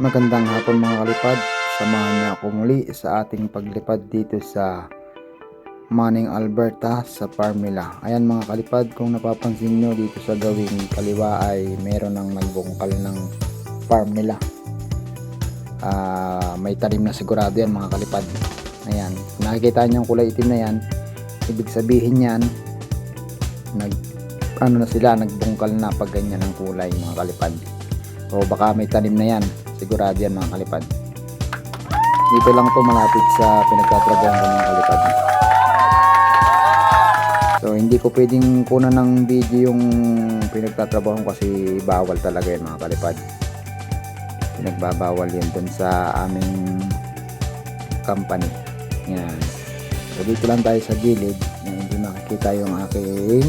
Magandang hapon mga kalipad. Samahan niyo ako muli sa ating paglipad dito sa Manning Alberta sa farm nila. Ayan mga kalipad, kung napapansin nyo dito sa gawing kaliwa ay meron ng nagbungkal ng farm nila. Ah, may talim na sigurado yan mga kalipad. Ayan, nakikita niyo yung kulay itim na yan. Ibig sabihin yan, nag ano na sila, nagbungkal na pag ganyan ang kulay mga kalipad. O baka may tanim na yan. Sigurado yan mga kalipad. Dito lang to malapit sa pinagtatrabaho ko ng kalipad. So hindi ko pwedeng kunan ng video yung pinagtatrabaho kasi bawal talaga yan mga kalipad. Pinagbabawal yun dun sa aming company. Yan. So dito lang tayo sa gilid na hindi makikita yung aking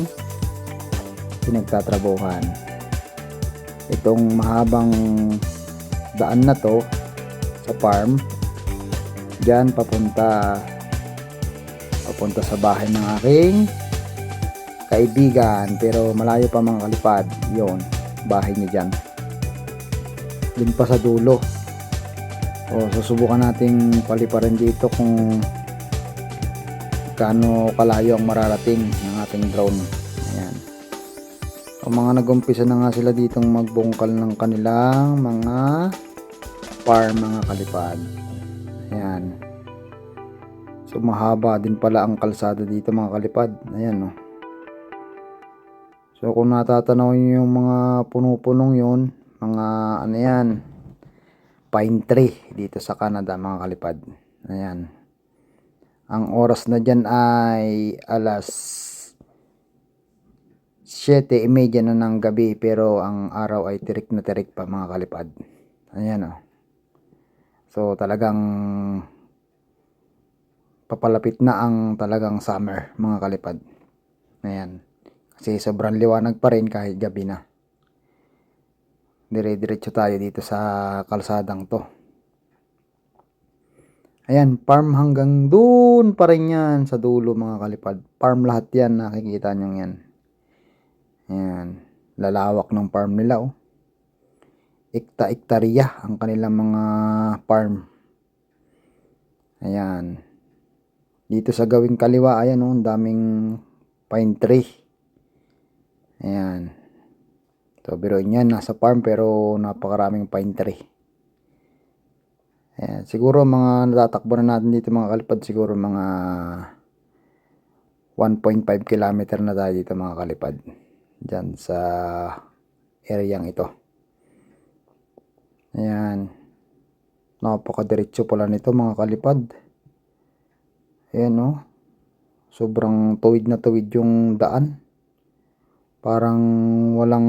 pinagtatrabuhan itong mahabang daan na to sa farm. Dyan papunta papunta sa bahay ng aking kaibigan. Pero malayo pa mga kalipad. Yon bahay niya dyan dun pa sa dulo. O susubukan nating paliparin dito kung gaano kalayo ang mararating ng ating drone. Ayan. O mga nagumpisa na nga sila ditong magbungkal ng kanilang mga farm mga kalipad. Ayan. So mahaba din pala ang kalsada dito mga kalipad. Ayan no. So kung natatanaw niyo yung mga puno-punong yun, mga ano yan, pine tree dito sa Canada mga kalipad. Ayan. Ang oras na dyan ay alas 7.30 na ng gabi pero ang araw ay tirik na tirik pa mga kalipad. Ayan o. So talagang papalapit na ang talagang summer mga kalipad. Ayan. Kasi sobrang liwanag pa rin kahit gabi na. Dire-diretso tayo dito sa kalsadang to. Ayan, farm hanggang doon pa rin yan sa dulo mga kalipad. Farm lahat yan, nakikita nyo yan. Ayan. Lalawak ng farm nila oh. Ikta-iktarya ang kanilang mga farm. Ayan. Dito sa gawing kaliwa, ayan oh, daming pine tree. Ayan. So, biruin yan, nasa farm pero napakaraming pine tree. Ayan. Siguro mga natatakbo na natin dito mga kalipad, siguro mga 1.5 kilometer na tayo dito mga kalipad dyan sa areang ito ayan. Napakadiretso pala nito mga kalipad. Ayan o sobrang tuwid na tuwid yung daan. Parang walang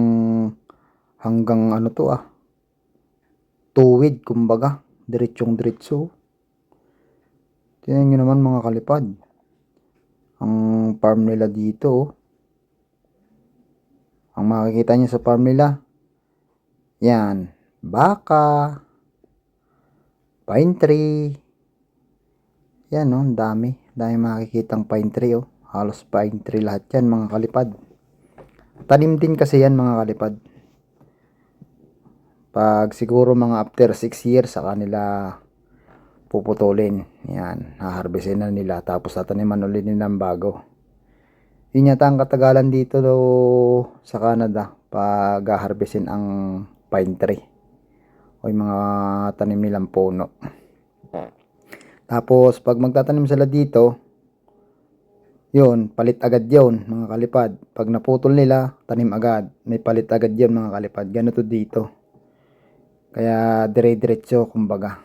hanggang ano to ah. Tuwid kumbaga. Diretsong diretso. Tingnan nyo naman mga kalipad. Ang farm nila dito oh. Ang makikita nyo sa farm nila, yan, baka, pine tree, yan no, ang dami, dami makikitang pine tree oh, halos pine tree lahat yan mga kalipad. Tanim din kasi yan mga kalipad. Pag siguro mga after 6 years sa kanila puputulin, yan, haharbisin na nila tapos tataniman ulit nila ng bago. Yun yata ang katagalan dito daw sa Canada pag harvestin ang pine tree o yung mga tanim nilang puno. Tapos pag magtatanim sila dito yun palit agad yun mga kalipad. Pag naputol nila tanim agad. May palit agad yun mga kalipad. Ganito dito. Kaya dire diretso kumbaga.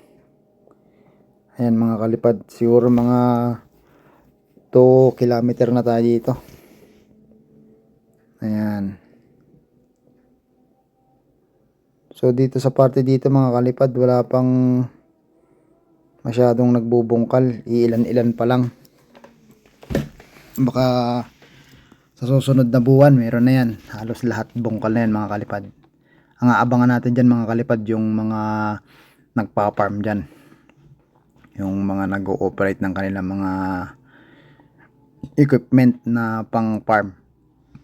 Ayan mga kalipad. Siguro mga 2 kilometer na tayo dito. Ayan. So dito sa parte dito mga kalipad wala pang masyadong nagbubungkal. Iilan-ilan pa lang. Baka sa susunod na buwan meron na yan. Halos lahat bungkal na yan mga kalipad. Ang aabangan natin dyan mga kalipad yung mga nagpa-farm dyan. Yung mga nag-ooperate ng kanilang mga equipment na pang farm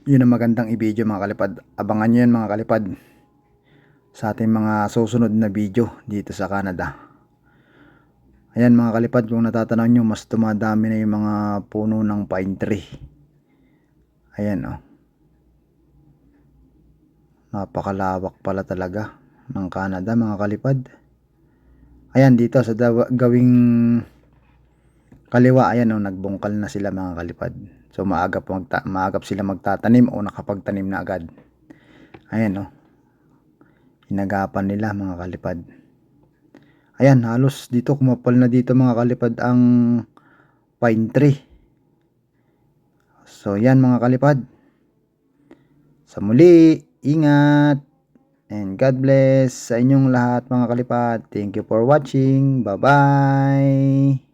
yun ang magandang i-video mga kalipad abangan nyo yan mga kalipad sa ating mga susunod na video dito sa Canada. Ayan mga kalipad, kung natatanaw nyo, mas tumadami na yung mga puno ng pine tree. Ayan oh. Napakalawak pala talaga ng Canada mga kalipad. Ayan dito sa gawing kaliwa ayan oh, nagbungkal na sila mga kalipad. So maagap magta- maagap sila magtatanim o nakapagtanim na agad. Ayan oh. Hinagapan nila mga kalipad. Ayan, halos dito kumapal na dito mga kalipad ang pine tree. So yan mga kalipad. Sa muli, ingat. And God bless sa inyong lahat mga kalipad. Thank you for watching. Bye-bye.